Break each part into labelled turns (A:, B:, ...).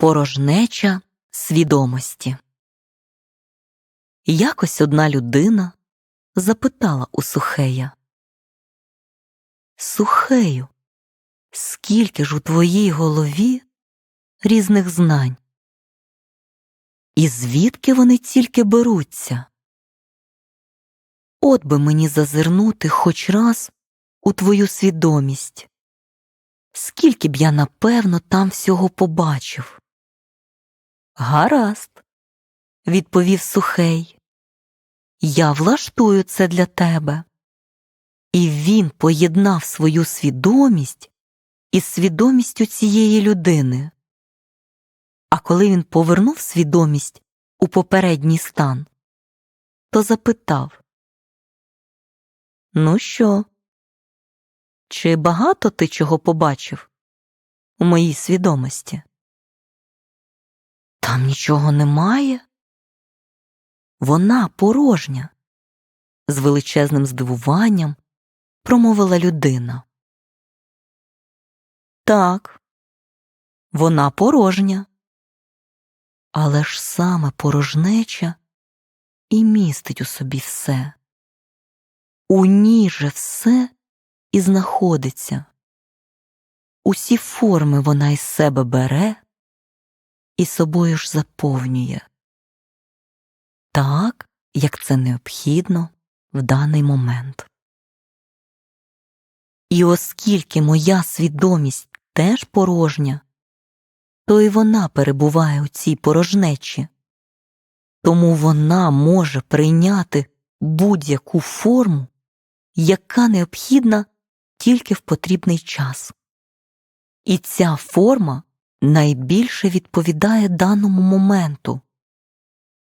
A: Порожнеча свідомості. Якось одна людина запитала у Сухея. Сухею, скільки ж у твоїй голові різних знань? І звідки вони тільки беруться? От би мені зазирнути хоч раз у твою свідомість. Скільки б я напевно там всього побачив. Гаразд, відповів сухей. Я влаштую це для тебе. І він поєднав свою свідомість із свідомістю цієї людини. А коли він повернув свідомість у попередній стан, то запитав Ну що? Чи багато ти чого побачив у моїй свідомості? Там нічого немає. Вона порожня, з величезним здивуванням промовила людина. Так, вона порожня. Але ж саме порожнеча і містить у собі все. У ній же все і знаходиться. Усі форми вона із себе бере і собою ж заповнює так, як це необхідно в даний момент. І оскільки моя свідомість теж порожня, то і вона перебуває у цій порожнечі, тому вона може прийняти будь-яку форму, яка необхідна тільки в потрібний час. І ця форма найбільше відповідає даному моменту,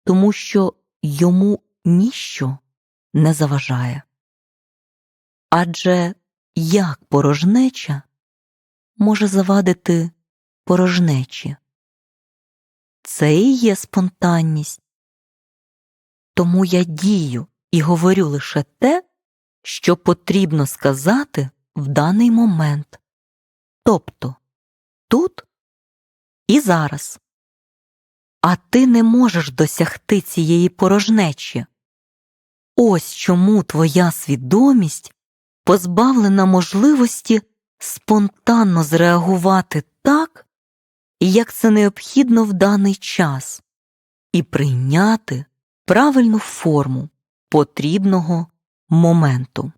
A: тому що йому ніщо не заважає. Адже як порожнеча може завадити порожнечі? Це і є спонтанність. Тому я дію і говорю лише те, що потрібно сказати в даний момент, тобто тут і зараз. А ти не можеш досягти цієї порожнечі. Ось чому твоя свідомість позбавлена можливості спонтанно зреагувати так, як це необхідно в даний час, і прийняти правильну форму потрібного моменту.